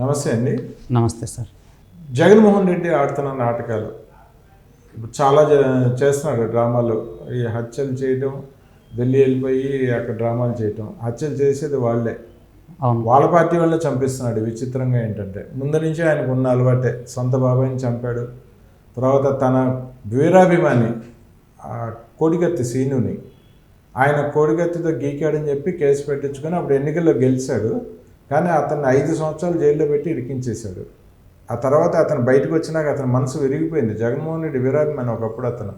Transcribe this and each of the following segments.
నమస్తే అండి. నమస్తే సార్. జగన్మోహన్ రెడ్డి ఆడుతున్న నాటకాలు. ఇప్పుడు చాలా చేస్తున్నాడు డ్రామాలు. ఈ హత్యలు చేయటం ఢిల్లీ వెళ్ళిపోయి అక్కడ డ్రామాలు చేయటం. హత్యలు చేసేది వాళ్ళే. వాళ్ళ పార్టీ వాళ్ళే చంపిస్తున్నాడు. విచిత్రంగా ఏంటంటే ముందు నుంచి ఆయనకు ఉన్న అలవాటే. సొంత బాబాయిని చంపాడు. తర్వాత తన వీరాభిమాని కోడికత్తి సీనుని. ఆయన కోడికత్తితో గీకాడని చెప్పి కేసు పెట్టించుకొని అప్పుడు ఎన్నికల్లో గెలిచాడు. కానీ అతన్ని ఐదు సంవత్సరాలు జైల్లో పెట్టి ఇరికించేశాడు. ఆ తర్వాత అతను బయటకు వచ్చినాక అతని మనసు విరిగిపోయింది. జగన్మోహన్ రెడ్డి వీరాభిమాని ఒకప్పుడు అతను.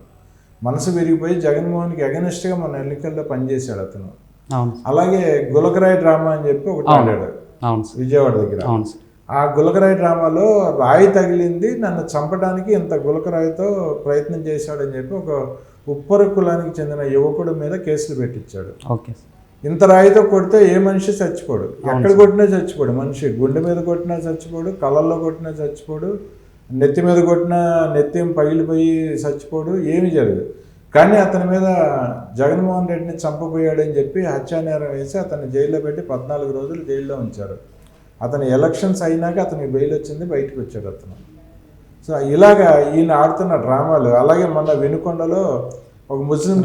మనసు విరిగిపోయి జగన్మోహన్కి అగనిస్ట్గా మన ఎన్నికల్లో పనిచేశాడు అతను. అలాగే గులకరాయి డ్రామా అని చెప్పి ఒకటి. ఆడాడు. విజయవాడ దగ్గర. ఆ గులకరాయి డ్రామాలో రాయి తగిలింది నన్ను చంపడానికి ఇంత గులకరాయితో ప్రయత్నం చేశాడని చెప్పి ఒక ఉప్పర కులానికి చెందిన యువకుడి మీద కేసులు పెట్టించాడు. ఓకే ఇంత రాయితో కొడితే ఏ మనిషి చచ్చిపోడు. ఎక్కడ కొట్టినా చచ్చిపోడు. మనిషి గుండె మీద కొట్టినా చచ్చిపోడు కళ్ళల్లో కొట్టినా చచ్చిపోడు నెత్తి మీద కొట్టినా నెత్తి పగిలిపోయి చచ్చిపోడు ఏమీ జరగదు. కానీ అతని మీద జగన్మోహన్ రెడ్డిని చంపబోయాడని చెప్పి హత్యానేరం వేసి అతన్ని జైల్లో పెట్టి పద్నాలుగు రోజులు జైల్లో ఉంచారు. అతని ఎలక్షన్స్ అయినాక అతనికి బెయిల్ వచ్చింది బయటకు వచ్చాడు అతను. సో ఇలాగా ఈయన ఆడుతున్న డ్రామాలు అలాగే మొన్న వెనుకొండలో ఒక ముస్లిం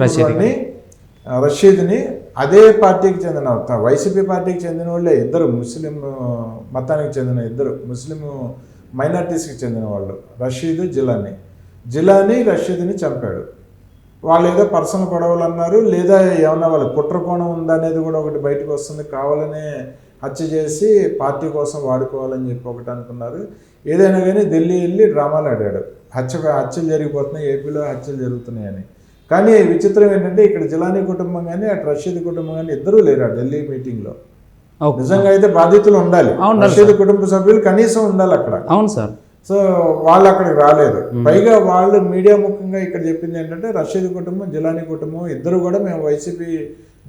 రషీద్ని అదే పార్టీకి చెందిన త- వైసీపీ పార్టీకి చెందిన వాళ్ళే ఇద్దరు ముస్లిం మతానికి చెందిన ఇద్దరు ముస్లిం మైనార్టీస్కి చెందిన వాళ్ళు. రషీద్ జిలానీ. జిలానీ రషీద్ని చంపాడు. వాళ్ళు ఏదో పర్సనల్ గొడవలు అన్నారు లేదా ఏమన్నా వాళ్ళ కుట్ర కోణం ఉందనేది కూడా ఒకటి బయటకు వస్తుంది కావాలనే హత్య చేసి పార్టీ కోసం వాడుకోవాలని చెప్పి ఒకటి అనుకున్నారు. ఏదైనా కానీ ఢిల్లీ వెళ్ళి డ్రామాలు ఆడాడు. హత్య హత్యలు జరిగిపోతున్నాయి ఏపీలో హత్యలు జరుగుతున్నాయని. కానీ విచిత్రం ఏంటంటే ఇక్కడ జిలానీ కుటుంబం కానీ అటు రషీద్ కుటుంబం కానీ ఇద్దరూ లేరు ఆ ఢిల్లీ మీటింగ్లో నిజంగా అయితే బాధితులు ఉండాలి. రషీద్ కుటుంబ సభ్యులు కనీసం ఉండాలి అక్కడ. అవును సార్. సో వాళ్ళు అక్కడికి రాలేదు. పైగా వాళ్ళు మీడియా ముఖ్యంగా ఇక్కడ చెప్పింది ఏంటంటే రషీద్ కుటుంబం జిలానీ కుటుంబం ఇద్దరు కూడా మేము వైసీపీ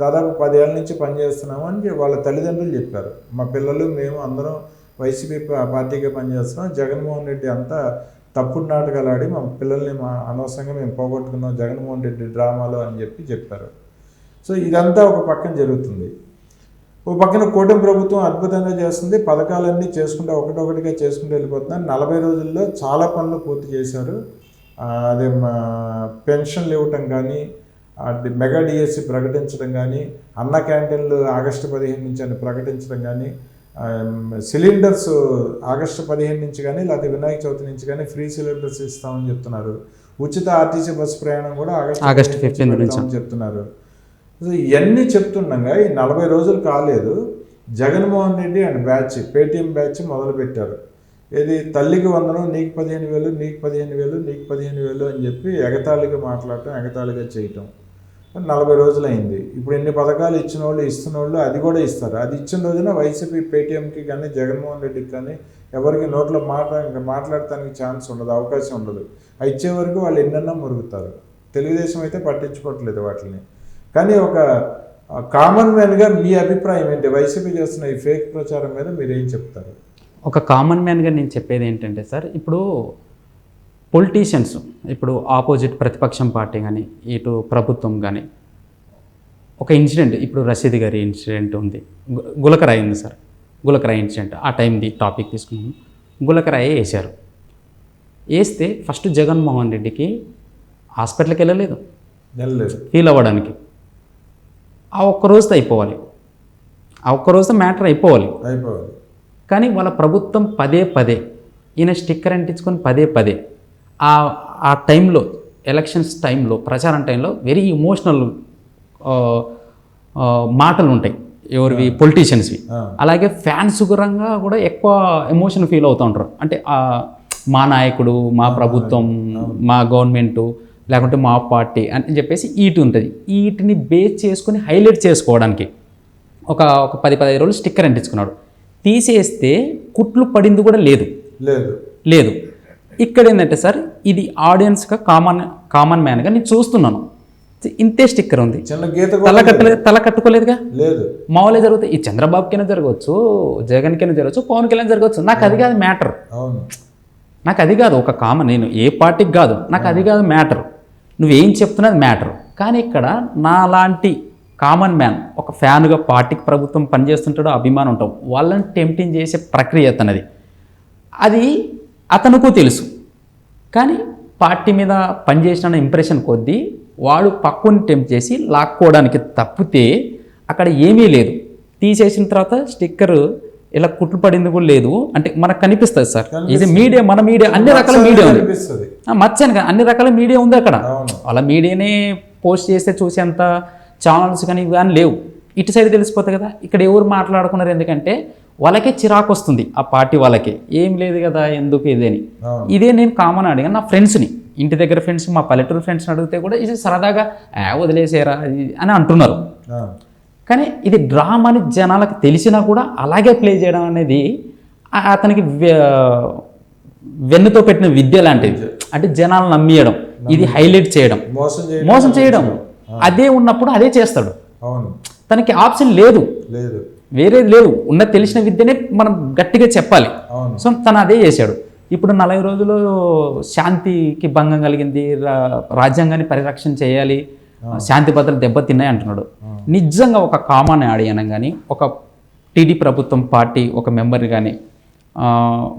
దాదాపు పదేళ్ళ నుంచి పనిచేస్తున్నాము అని వాళ్ళ తల్లిదండ్రులు చెప్పారు. మా పిల్లలు మేము అందరం వైసీపీ పార్టీకే పనిచేస్తున్నాం. జగన్మోహన్ రెడ్డి అంతా తప్పుడు నాటకాలు ఆడి మా పిల్లల్ని మా అనవసరంగా మేము పోగొట్టుకున్నాం జగన్మోహన్ రెడ్డి డ్రామాలు అని చెప్పి చెప్పారు. సో ఇదంతా ఒక పక్కన జరుగుతుంది. ఓ పక్కన కూటమి ప్రభుత్వం అద్భుతంగా చేస్తుంది. పథకాలన్నీ చేసుకుంటే ఒకటొకటిగా చేసుకుంటూ వెళ్ళిపోతున్నారు. నలభై రోజుల్లో చాలా పనులు పూర్తి చేశారు. అది అదే మా పెన్షన్లు ఇవ్వటం కానీ ఆ మెగా డిఎస్సి ప్రకటించడం కానీ అన్న క్యాంటీన్లు ఆగస్టు పదిహేను నుంచి అని ప్రకటించడం కానీ సిలిండర్స్ ఆగస్టు పదిహేను నుంచి కానీ లేకపోతే వినాయక చవితి నుంచి కానీ ఫ్రీ సిలిండర్స్ ఇస్తామని చెప్తున్నారు. ఉచిత ఆర్టీసీ బస్సు ప్రయాణం కూడా ఆగస్టు ఆగస్టు 15 15 నుంచి. చెప్తున్నారు. ఇవన్నీ చెప్తుండగా ఈ నలభై రోజులు కాలేదు. Jaganmohan Reddy and batch Paytm batch మొదలుపెట్టారు. ఏది తల్లికి వందనం నీకు పదిహేను వేలు నీకు పదిహేను వేలు నీకు పదిహేను వేలు అని చెప్పి ఎగతాళిగా మాట్లాడటం ఎగతాళిగా చేయటం. నలభై రోజులు అయింది ఇప్పుడు ఎన్ని పథకాలు ఇచ్చిన వాళ్ళు ఇస్తున్న వాళ్ళు అది కూడా ఇస్తారు. అది ఇచ్చిన రోజున వైసీపీ పేటీఎంకి కానీ జగన్మోహన్ రెడ్డికి కానీ ఎవరికి నోట్లో మాట ఇంకా మాట్లాడటానికి ఛాన్స్ ఉండదు అవకాశం ఉండదు. ఇచ్చే వరకు వాళ్ళు ఎన్నెన్నో మురుగుతారు. తెలుగుదేశం అయితే పట్టించుకోవట్లేదు వాటిని కానీ ఒక కామన్ మ్యాన్గా మీ అభిప్రాయం ఏంటి? వైసీపీ చేస్తున్న ఈ ఫేక్ ప్రచారం మీద మీరు ఏం చెప్తారు? ఒక కామన్ మ్యాన్గా నేను చెప్పేది ఏంటంటే సార్ ఇప్పుడు పొలిటీషియన్స్ ఇప్పుడు ఆపోజిట్ ప్రతిపక్షం పార్టీ కానీ ఇటు ప్రభుత్వం కానీ ఒక ఇన్సిడెంట్ ఇప్పుడు రషీద్ గారి ఇన్సిడెంట్ ఉంది. గులకరాయి ఉంది సార్. గులకరాయి ఇన్సిడెంట్. ఆ టైంది టాపిక్ తీసుకున్నాము గులకరాయి వేశారు వేస్తే ఫస్ట్ జగన్మోహన్ రెడ్డికి హాస్పిటల్కి వెళ్ళలేదు. ఫీల్ అవ్వడానికి. ఆ ఒక్క రోజుతో అయిపోవాలి. ఆ ఒక్క రోజుతో మ్యాటర్ అయిపోవాలి. అయిపోవాలి. కానీ వాళ్ళ ప్రభుత్వం పదే పదే ఈయన స్టిక్కర్ అంటించుకొని పదే పదే ఆ ఆ టైంలో ఎలక్షన్స్ టైంలో ప్రచారం టైంలో వెరీ ఇమోషనల్ మాటలు ఉంటాయి ఎవరివి? పొలిటీషియన్స్వి. అలాగే ఫ్యాన్స్ గురంగా కూడా ఎక్కువ ఎమోషన్ ఫీల్ అవుతూ ఉంటారు. అంటే మా నాయకుడు మా ప్రభుత్వం మా గవర్నమెంటు లేకుంటే మా పార్టీ అని చెప్పేసి ఈటు ఉంటుంది. వీటిని బేస్ చేసుకొని హైలైట్ చేసుకోవడానికి ఒక ఒక పది పదిహేను రోజులు స్టిక్కర్ అంటించుకున్నాడు. తీసేస్తే కుట్లు పడింది కూడా లేదు. లేదు. లేదు. ఇక్కడ ఏంటంటే సార్ ఇది ఆడియన్స్గా కామన్ కామన్ మ్యాన్గా నేను చూస్తున్నాను. ఇంతే స్టిక్కర్ ఉంది. తల కట్టలేదు తల కట్టుకోలేదుగా? లేదు. మామూలుగా జరుగుతాయి. ఈ చంద్రబాబుకైనా జరగవచ్చు జగన్కైనా జరగవచ్చు పవన్ కళ్యాణ్ జరగవచ్చు. నాకు అది కాదు మ్యాటర్ నాకు అది కాదు ఒక కామన్ నేను ఏ పార్టీకి కాదు. నాకు అది కాదు మ్యాటర్ నువ్వేం చెప్తున్నది మ్యాటర్ కానీ ఇక్కడ నాలాంటి కామన్ మ్యాన్ ఒక ఫ్యాన్గా పార్టీకి ప్రభుత్వం పనిచేస్తుంటాడో అభిమానం ఉంటాం వాళ్ళని టెంప్టింగ్ చేసే ప్రక్రియ తనది అది అతనుకు తెలుసు. కానీ పార్టీ మీద పనిచేసిన ఇంప్రెషన్ కొద్దీ వాడు పక్కుని టెంప్ చేసి లాక్కోవడానికి తప్పితే అక్కడ ఏమీ లేదు. తీసేసిన తర్వాత స్టిక్కర్ ఇలా కుట్లు పడింది కూడా లేదు. అంటే మనకు కనిపిస్తుంది సార్. ఇది మీడియా మన మీడియా అన్ని రకాల మీడియా ఉంది. మర్చాను కదా అన్ని రకాల మీడియా ఉంది అక్కడ. వాళ్ళ మీడియానే పోస్ట్ చేస్తే చూసేంత ఛానల్స్ కానీ కానీ లేవు. ఇటు సైడ్ తెలిసిపోతాయి కదా. ఇక్కడ ఎవరు మాట్లాడుకున్నారు ఎందుకంటే వాళ్ళకే చిరాకు వస్తుంది. ఆ పార్టీ వాళ్ళకి. ఏం లేదు కదా ఎందుకు ఇదని? ఇదే నేను కామన్ అడిగాను. నా ఫ్రెండ్స్ని. ఇంటి దగ్గర ఫ్రెండ్స్ మా పల్లెటూరు ఫ్రెండ్స్ని అడిగితే కూడా ఇది సరదాగా "ఆ, వదిలేసేరా ఇది" అని అంటున్నారు. కానీ ఇది డ్రామా అని జనాలకు తెలిసినా కూడా అలాగే ప్లే చేయడం అనేది అతనికి వెన్నుతో పెట్టిన విద్య లాంటిది. అంటే జనాలు నమ్మియడం. ఇది హైలైట్ చేయడం. మోసం చేయడం అదే ఉన్నప్పుడు అదే చేస్తాడు. తనకి ఆప్షన్ లేదు. లేదు. వేరేది లేదు ఉన్న తెలిసిన విద్యనే మనం గట్టిగా చెప్పాలి. సో తను అదే చేశాడు. ఇప్పుడు నలభై రోజులు శాంతికి భంగం కలిగింది రాజ్యాంగాన్ని పరిరక్షణ చేయాలి శాంతి భద్రతలు దెబ్బతిన్నాయి అంటున్నాడు. నిజంగా ఒక కామన్ ఆడియన్ కానీ ఒక టీడీ ప్రభుత్వం పార్టీ ఒక మెంబర్ని కానీ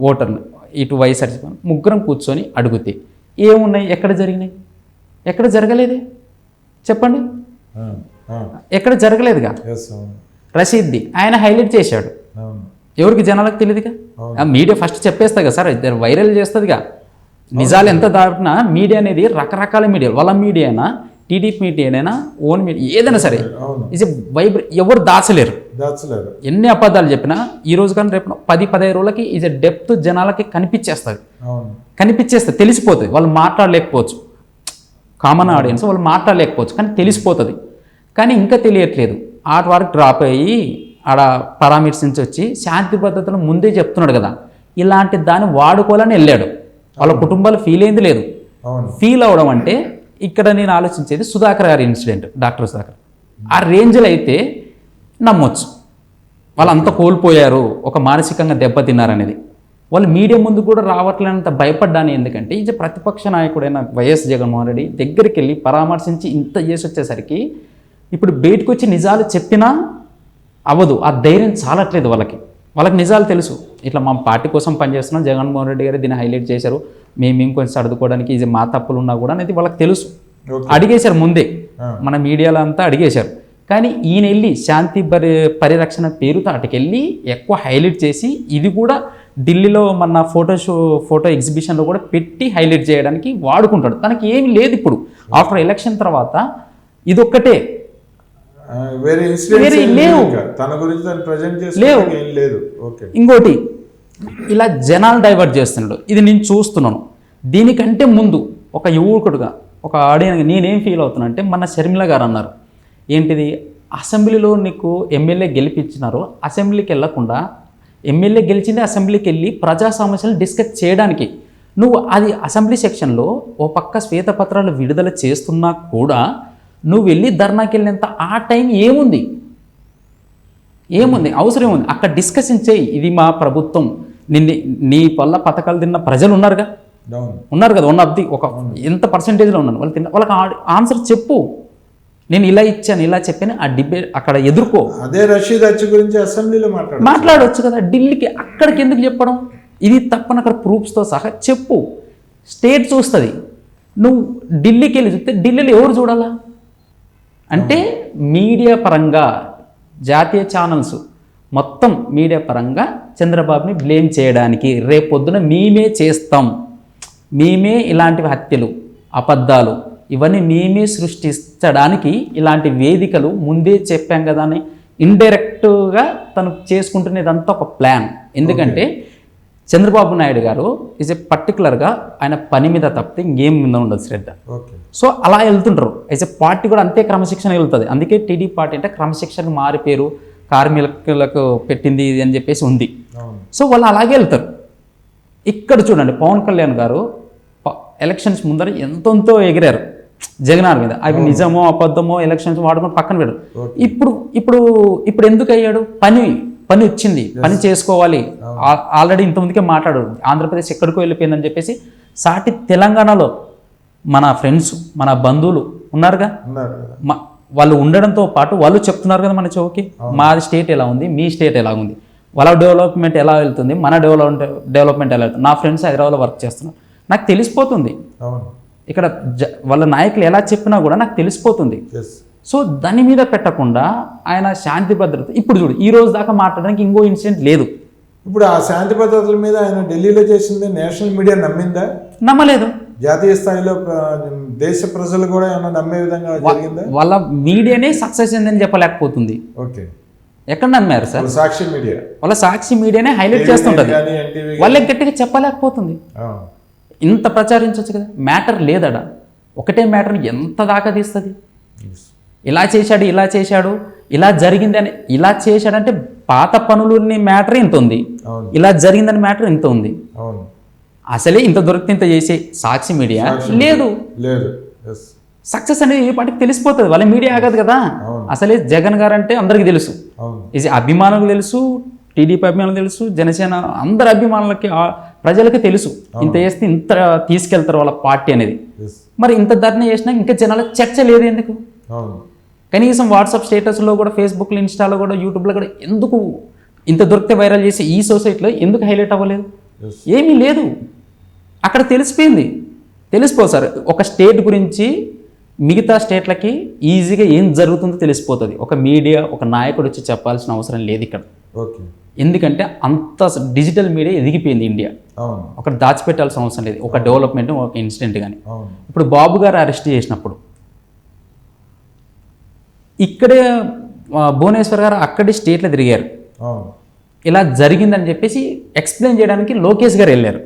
ఓటర్ని ఇటు వైఎస్ఆర్సీపీ ముగ్గురం కూర్చొని అడుగుతే ఏమున్నాయి? ఎక్కడ జరిగినాయి? ఎక్కడ జరగలేదే? చెప్పండి. ఎక్కడ జరగలేదుగా? రసీద్ది ఆయన హైలైట్ చేశాడు. ఎవరికి జనాలకు తెలియదుగా? ఆ మీడియా ఫస్ట్ చెప్పేస్తా కదా సార్ వైరల్ చేస్తుందిగా. నిజాలు ఎంత దాటినా మీడియా అనేది రకరకాల మీడియా వాళ్ళ మీడియానా టీడీపీ మీడియానైనా ఓన్ మీడియా ఏదైనా సరే ఇది వైబ్ర ఎవరు దాచలేరు. దాచలేరు. ఎన్ని అబద్ధాలు చెప్పినా ఈ రోజు కానీ రేపు పది పదిహేను రోజులకి ఇది డెప్త్ జనాలకి కనిపించేస్తుంది. కనిపించేస్తుంది తెలిసిపోతుంది. వాళ్ళు మాట్లాడలేకపోవచ్చు. కామన్ ఆడియన్స్ వాళ్ళు మాట్లాడలేకపోవచ్చు కానీ తెలిసిపోతుంది. కానీ ఇంకా తెలియట్లేదు. ఆట వరకు డ్రాప్ అయ్యి ఆడ పరామర్శించి వచ్చి శాంతి భద్రతలు ముందే చెప్తున్నాడు కదా. ఇలాంటి దాన్ని వాడుకోవాలని వెళ్ళాడు. వాళ్ళ కుటుంబాలు ఫీల్ అయింది లేదు. ఫీల్ అవడం అంటే ఇక్కడ నేను ఆలోచించేది సుధాకర్ గారి ఇన్సిడెంట్ డాక్టర్ సుధాకర్. ఆ రేంజ్లో అయితే నమ్మొచ్చు. వాళ్ళు అంత కోల్పోయారు ఒక మానసికంగా దెబ్బతిన్నారనేది వాళ్ళు మీడియా ముందు కూడా రావట్లేనంత భయపడ్డాను ఎందుకంటే ఇది ప్రతిపక్ష నాయకుడైన వైఎస్ జగన్మోహన్ రెడ్డి దగ్గరికి వెళ్ళి పరామర్శించి ఇంత చేసి వచ్చేసరికి ఇప్పుడు బయటకు వచ్చి నిజాలు చెప్పినా అవ్వదు. ఆ ధైర్యం చాలట్లేదు వాళ్ళకి. వాళ్ళకి నిజాలు తెలుసు. ఇట్లా మా పార్టీ కోసం పనిచేస్తున్నాం. జగన్మోహన్ రెడ్డి గారు దీన్ని హైలైట్ చేశారు. మేము ఇంకొంచెం సర్దుకోవడానికి ఇది మా తప్పులు ఉన్నా కూడా అనేది వాళ్ళకి తెలుసు. అడిగేశారు ముందే. మన మీడియాలో అంతా అడిగేశారు. కానీ ఈయన వెళ్ళి శాంతి పరి పరిరక్షణ పేరుతో అటుకెళ్ళి ఎక్కువ హైలైట్ చేసి ఇది కూడా ఢిల్లీలో మన ఫోటో షో ఫోటో ఎగ్జిబిషన్లో కూడా పెట్టి హైలైట్ చేయడానికి వాడుకుంటాడు. తనకి ఏమి లేదు ఇప్పుడు. ఆఫ్టర్ ఎలక్షన్ తర్వాత ఇదొక్కటే. వేరే ఇన్సిడెంట్స్ లేవు. తన గురించి తను ప్రజెంట్ ఏం లేదు. ఓకే. ఇంకోటి ఇలా జనాలు డైవర్ట్ చేస్తున్నాడు. ఇది నేను చూస్తున్నాను. దీనికంటే ముందు ఒక యువకుడుగా ఒక ఆడియన్గా నేనేం ఫీల్ అవుతున్నా అంటే మన షర్మిల గారు అన్నారు. ఏంటిది? అసెంబ్లీలో నీకు ఎమ్మెల్యే గెలిపించినారు. అసెంబ్లీకి వెళ్ళకుండా ఎమ్మెల్యే గెలిచింది అసెంబ్లీకి వెళ్ళి ప్రజా సమస్యలు డిస్కస్ చేయడానికి. నువ్వు అది అసెంబ్లీ సెక్షన్లో ఓ పక్క శ్వేతపత్రాలు విడుదల చేస్తున్నా కూడా నువ్వు వెళ్ళి ధర్నాకి వెళ్ళినంత ఆ టైం ఏముంది? ఏముంది? అవసరం ఏముంది? అక్కడ డిస్కషన్ చేయి. ఇది మా ప్రభుత్వం. నిన్ను నీ వల్ల పథకాలు తిన్న ప్రజలు ఉన్నారుగా? ఉన్నారు కదా వన్ ఆఫ్ ది ఒక ఎంత పర్సంటేజ్లో ఉన్నారు వాళ్ళు తిన్న వాళ్ళకి ఆన్సర్ చెప్పు. నేను ఇలా ఇచ్చాను ఇలా చెప్పాను ఆ డిబేట్ అక్కడ ఎదుర్కో. అదే రషీద్ అచ్చు గురించి అసెంబ్లీలో మాట్లాడు మాట్లాడవచ్చు కదా. ఢిల్లీకి అక్కడికి ఎందుకు చెప్పడం? ఇది తప్పని అక్కడ ప్రూఫ్స్తో సహా చెప్పు. స్టేట్ చూస్తుంది. నువ్వు ఢిల్లీకి వెళ్ళి చూస్తే ఢిల్లీలో ఎవరు చూడాలా? అంటే మీడియా పరంగా జాతీయ ఛానల్స్ మొత్తం మీడియా పరంగా చంద్రబాబుని బ్లేమ్ చేయడానికి రేపొద్దున మేమే చేస్తాం. మేమే ఇలాంటి హత్యలు అబద్ధాలు ఇవన్నీ మేమే సృష్టించడానికి ఇలాంటి వేదికలు ముందే చెప్పాం కదా అని ఇండైరెక్ట్గా తను చేసుకుంటున్నదంతా ఒక ప్లాన్ ఎందుకంటే చంద్రబాబు నాయుడు గారు ఈజ్ ఎ పర్టికులర్గా ఆయన పని మీద తప్పితే ఇంకేం మీద ఉండదు శ్రద్ధ. సో అలా వెళ్తుంటారు. యాజ్ ఎ పార్టీ కూడా అంతే క్రమశిక్షణ వెళ్తుంది. అందుకే టీడీ పార్టీ అంటే క్రమశిక్షణ మారిపోయారు కార్మికులకు పెట్టింది ఇది అని చెప్పేసి ఉంది. సో వాళ్ళు అలాగే వెళ్తారు. ఇక్కడ చూడండి పవన్ కళ్యాణ్ గారు ఎలక్షన్స్ ముందర ఎంతెంతో ఎగిరారు. జగనార్ మీద. అవి నిజమో అబద్ధమో ఎలక్షన్స్ వాడుకొని పక్కన పెట్టారు. Okay. ఇప్పుడు ఇప్పుడు ఇప్పుడు ఎందుకు అయ్యాడు? పని. పని వచ్చింది పని చేసుకోవాలి. ఆల్రెడీ ఇంతమందికే మాట్లాడారు ఆంధ్రప్రదేశ్ ఎక్కడికో వెళ్ళిపోయిందని చెప్పేసి సాటి తెలంగాణలో మన ఫ్రెండ్స్ మన బంధువులు ఉన్నారుగా? మా వాళ్ళు ఉండడంతో పాటు వాళ్ళు చెప్తున్నారు కదా మన చౌకి మాది స్టేట్ ఎలా ఉంది మీ స్టేట్ ఎలా ఉంది? వాళ్ళ డెవలప్మెంట్ ఎలా వెళ్తుంది మన డెవలప్మెంట్ డెవలప్మెంట్ ఎలా వెళ్తుంది? నా ఫ్రెండ్స్ హైదరాబాద్లో వర్క్ చేస్తున్నారు. నాకు తెలిసిపోతుంది. ఇక్కడ వాళ్ళ నాయకులు ఎలా చెప్పినా కూడా నాకు తెలిసిపోతుంది. సో దాని మీద పెట్టకుండా ఆయన శాంతి భద్రత ఇప్పుడు చూడు ఈ రోజు దాకా మాట్లాడడానికి ఇంకో ఇన్సిడెంట్ లేదు. ఇప్పుడు ఆ శాంతి భద్రతల మీద ఆయన ఢిల్లీలో చేసింది నేషనల్ మీడియా నమ్మిందా? నమ్మలేదు. జాతీయ స్థాయిలో దేశ ప్రజలు కూడా ఏమైనా నమ్మే విధంగా జరిగిందా? వాళ్ళ మీడియానే సక్సెస్ అయిందని చెప్పలేకపోతుంది. ఓకే. ఎక్కడ నమ్మారు సార్? సాక్షి మీడియా. వాళ్ళ సాక్షి మీడియానే హైలైట్ చేస్తుంటది. వాళ్ళకి గట్టిగా చెప్పలేకపోతుంది. ఇంత ప్రచారించవచ్చు కదా. మ్యాటర్ లేదడ? ఒకటే మ్యాటర్ని ఎంత దాకా తీస్తుంది? ఇలా చేశాడు ఇలా చేశాడు ఇలా జరిగింది అని ఇలా చేశాడంటే పాత పనులని మ్యాటర్ ఇంత ఉంది. ఇలా జరిగిందని మ్యాటర్ ఇంత ఉంది. అసలే ఇంత దొరికితే ఇంత చేసే సాక్షి మీడియా? లేదు. లేదు. సక్సెస్ అనేది ఏ పాటికి తెలిసిపోతుంది? వాళ్ళ మీడియా ఆగదు కదా. అసలే జగన్ గారు అంటే అందరికీ తెలుసు. ఇది అభిమానులకు తెలుసు టీడీపీ అభిమానులకు తెలుసు జనసేన అందరి అభిమానులకి ప్రజలకి తెలుసు. ఇంత చేస్తే ఇంత తీసుకెళ్తారు వాళ్ళ పార్టీ అనేది. మరి ఇంత ధర్నా చేసినా ఇంకా జనాలకు చర్చ లేదు ఎందుకు? కనీసం వాట్సాప్ స్టేటస్లో కూడా ఫేస్బుక్లో ఇన్స్టాలో కూడా యూట్యూబ్లో కూడా ఎందుకు ఇంత దొరికితే వైరల్ చేసి ఈ సొసైటీలో ఎందుకు హైలైట్ అవ్వలేదు? ఏమీ లేదు. అక్కడ తెలిసిపోయింది. తెలిసిపో సార్ ఒక స్టేట్ గురించి మిగతా స్టేట్లకి ఈజీగా ఏం జరుగుతుందో తెలిసిపోతుంది. ఒక మీడియా ఒక నాయకుడు వచ్చి చెప్పాల్సిన అవసరం లేదు ఇక్కడ. ఓకే. ఎందుకంటే అంత డిజిటల్ మీడియా ఎదిగిపోయింది ఇండియా. ఒక దాచిపెట్టాల్సిన అవసరం లేదు. ఒక డెవలప్మెంట్ ఒక ఇన్సిడెంట్ కానీ ఇప్పుడు బాబు గారు అరెస్ట్ చేసినప్పుడు ఇక్కడే భువనేశ్వర్ గారు అక్కడి స్టేట్లో తిరిగారు. ఇలా జరిగిందని చెప్పేసి ఎక్స్ప్లెయిన్ చేయడానికి లోకేష్ గారు వెళ్ళారు.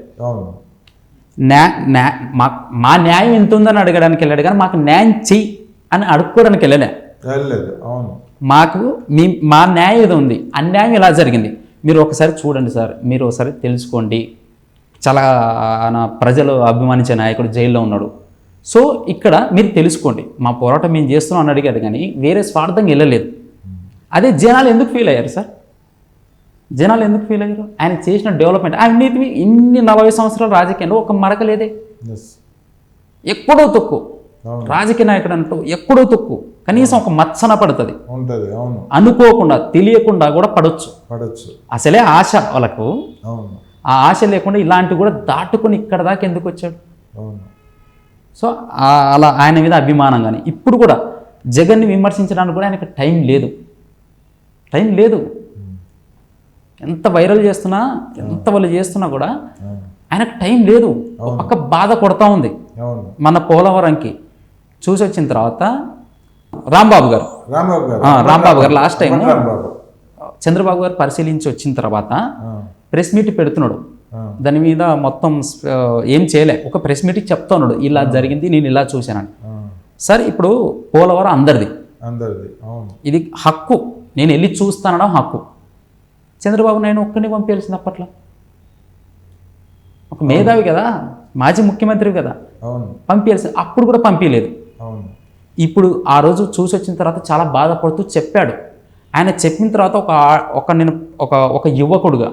న్యా న్యా మా మా న్యాయం ఎంత ఉందని అడగడానికి వెళ్ళాడు కానీ మాకు న్యాయం చెయ్యి అని అడుక్కోవడానికి వెళ్ళలే. వెళ్ళలేదు. అవును. మాకు మీ మా న్యాయం ఏదో ఉంది. అన్యాయం ఇలా జరిగింది. మీరు ఒకసారి చూడండి సార్. మీరు ఒకసారి తెలుసుకోండి. చాలా నా ప్రజలు అభిమానించే నాయకుడు జైల్లో ఉన్నాడు. సో ఇక్కడ మీరు తెలుసుకోండి మా పోరాటం మేము చేస్తున్నాం అని అడిగాడు కానీ వేరే స్వార్థంగా వెళ్ళలేదు. అదే జనాలు ఎందుకు ఫీల్ అయ్యారు సార్? జనాలు ఎందుకు ఫీల్ అయ్యారు? ఆయన చేసిన డెవలప్మెంట్ అవినీతి ఇన్ని నలభై సంవత్సరాల రాజకీయంలో ఒక మరక లేదే. ఎస్ ఎక్కడో తొక్కు రాజకీయ నాయకుడు అంటూ ఎక్కడో తొక్కు కనీసం ఒక మచ్చన పడుతుంది. ఉంటుంది అవును. అనుకోకుండా తెలియకుండా కూడా పడవచ్చు పడవచ్చు అసలే ఆశ వాళ్ళకు. ఆ ఆశ లేకుండా ఇలాంటివి కూడా దాటుకొని ఇక్కడ దాకా ఎందుకు వచ్చాడు? అవును. సో అలా ఆయన మీద అభిమానం కానీ. ఇప్పుడు కూడా జగన్ని విమర్శించడానికి కూడా ఆయనకు టైం లేదు. టైం లేదు. ఎంత వైరల్ చేస్తున్నా ఎంత వాళ్ళు చేస్తున్నా కూడా ఆయనకు టైం లేదు. ఒక పక్క బాధ కొడతా ఉంది. మన పోలవరంకి చూసి వచ్చిన తర్వాత రాంబాబు గారు. రాంబాబు గారు. లాస్ట్ టైం చంద్రబాబు గారు పరిశీలించి వచ్చిన తర్వాత ప్రెస్ మీట్ పెడుతున్నాడు. దాని మీద మొత్తం ఏం చేయలే. ఒక ప్రెస్ మీట్కి చెప్తా ఉన్నాడు ఇలా జరిగింది నేను ఇలా చూశానని. సార్ ఇప్పుడు పోలవరం అందరిది. అందరిది ఇది హక్కు. నేను వెళ్ళి చూస్తానడం హక్కు. చంద్రబాబు నాయుడు ఒక్కడిని పంపించాల్సింది అప్పట్లో. ఒక మేధావి కదా మాజీ ముఖ్యమంత్రి కదా. పంపించాల్సింది అప్పుడు కూడా పంపించలేదు ఇప్పుడు ఆ రోజు చూసి వచ్చిన తర్వాత చాలా బాధపడుతూ చెప్పాడు. ఆయన చెప్పిన తర్వాత ఒక ఒక నేను ఒక ఒక యువకుడుగా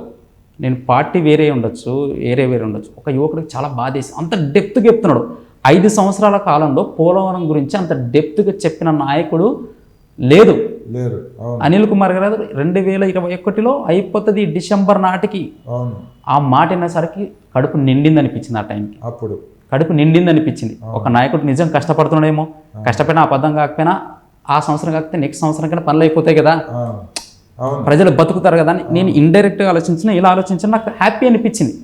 నేను పార్టీ వేరే ఉండొచ్చు వేరే వేరే ఉండొచ్చు. ఒక యువకుడికి చాలా బాధేసి అంత డెప్త్గా చెప్తున్నాడు. ఐదు సంవత్సరాల కాలంలో పోలవరం గురించి అంత డెప్త్గా చెప్పిన నాయకుడు లేదు. లేరు. అనిల్ కుమార్ గారు రెండు వేల ఇరవై ఒకటిలో అయిపోతుంది డిసెంబర్ నాటికి. ఆ మాట వినేసరికి కడుపు నిండింది అనిపించింది ఆ టైంకి అప్పుడు. కడుపు నిండింది అనిపించింది ఒక నాయకుడు నిజం కష్టపడుతున్నాడేమో. కష్టపడినా అబద్ధం కాకపోయినా ఆ సంవత్సరం కాకపోతే నెక్స్ట్ సంవత్సరం కన్నా పనులు అయిపోతాయి కదా. ప్రజలు బతుకుతారు కదా అని నేను ఇండైరెక్ట్గా ఆలోచించిన ఇలా ఆలోచించిన నాకు హ్యాపీ అనిపించింది.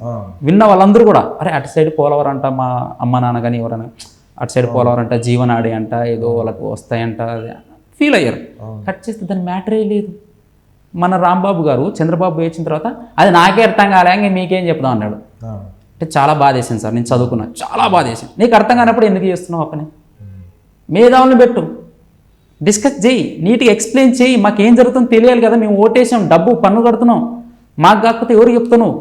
విన్న వాళ్ళందరూ కూడా అరే అటు సైడ్ పోలవరం అంట మా అమ్మ నాన్న కానీ ఎవరైనా అటు సైడ్ పోలవరం అంట జీవనాడి అంట ఏదో వాళ్ళకు వస్తాయంట ఫీల్ అయ్యారు. కట్ చేస్తే దాని మ్యాటరే లేదు. మన రాంబాబు గారు చంద్రబాబు వేసిన తర్వాత అది నాకే అర్థం కాలే ఇంక మీకేం చెప్దాం అన్నాడు. అంటే చాలా బాధ వేసింది సార్ నేను చదువుకున్నా చాలా బాధ వేసింది నీకు అర్థం కానప్పుడు ఎందుకు చేస్తున్నావు అప్పని మేధావులను పెట్టు. డిస్కస్ చేయి నీట్గా ఎక్స్ప్లెయిన్ చేయి మాకేం జరుగుతుందో తెలియాలి కదా మేము ఓటేసాం డబ్బు పన్ను కడుతున్నాం మాకు కాకపోతే ఎవరు చెప్తున్నావు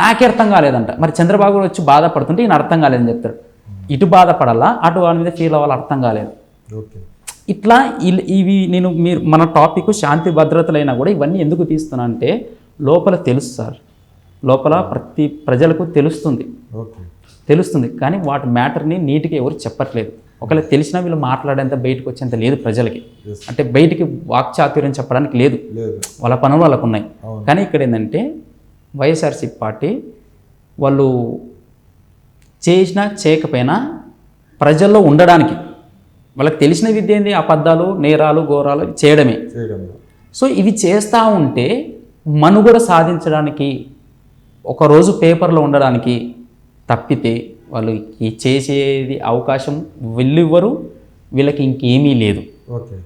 నాకే అర్థం కాలేదంట. మరి చంద్రబాబు వచ్చి బాధపడుతుంటే ఈయన అర్థం కాలేదని చెప్తాడు. ఇటు బాధపడాలా అటు వాడి మీద ఫీల్ అవ్వాలి అర్థం కాలేదు. ఇట్లా ఇవి నేను మీరు మన టాపిక్ శాంతి భద్రతలైనా కూడా ఇవన్నీ ఎందుకు తీస్తున్నా అంటే లోపల తెలుసు సార్. లోపల ప్రతి ప్రజలకు తెలుస్తుంది. తెలుస్తుంది. కానీ వాటి మ్యాటర్ని నీట్గా ఎవరు చెప్పట్లేదు. ఒకవేళ తెలిసినా వీళ్ళు మాట్లాడేంత బయటకు వచ్చేంత లేదు ప్రజలకి. అంటే బయటికి వాక్చాతుర్యం చెప్పడానికి లేదు. వాళ్ళ పనులు వాళ్ళకు ఉన్నాయి. కానీ ఇక్కడ ఏంటంటే వైఎస్ఆర్సీపీ పార్టీ వాళ్ళు చేసినా చేయకపోయినా ప్రజల్లో ఉండడానికి వాళ్ళకి తెలిసిన విద్య ఏంది? అబద్ధాలు నేరాలు ఘోరాలు చేయడమే. సో ఇవి చేస్తూ ఉంటే మనుగడ సాధించడానికి ఒకరోజు పేపర్లో ఉండడానికి తప్పితే వాళ్ళు ఈ చేసేది అవకాశం వెళ్ళివ్వరు వీళ్ళకి ఇంకేమీ లేదు. ఓకే.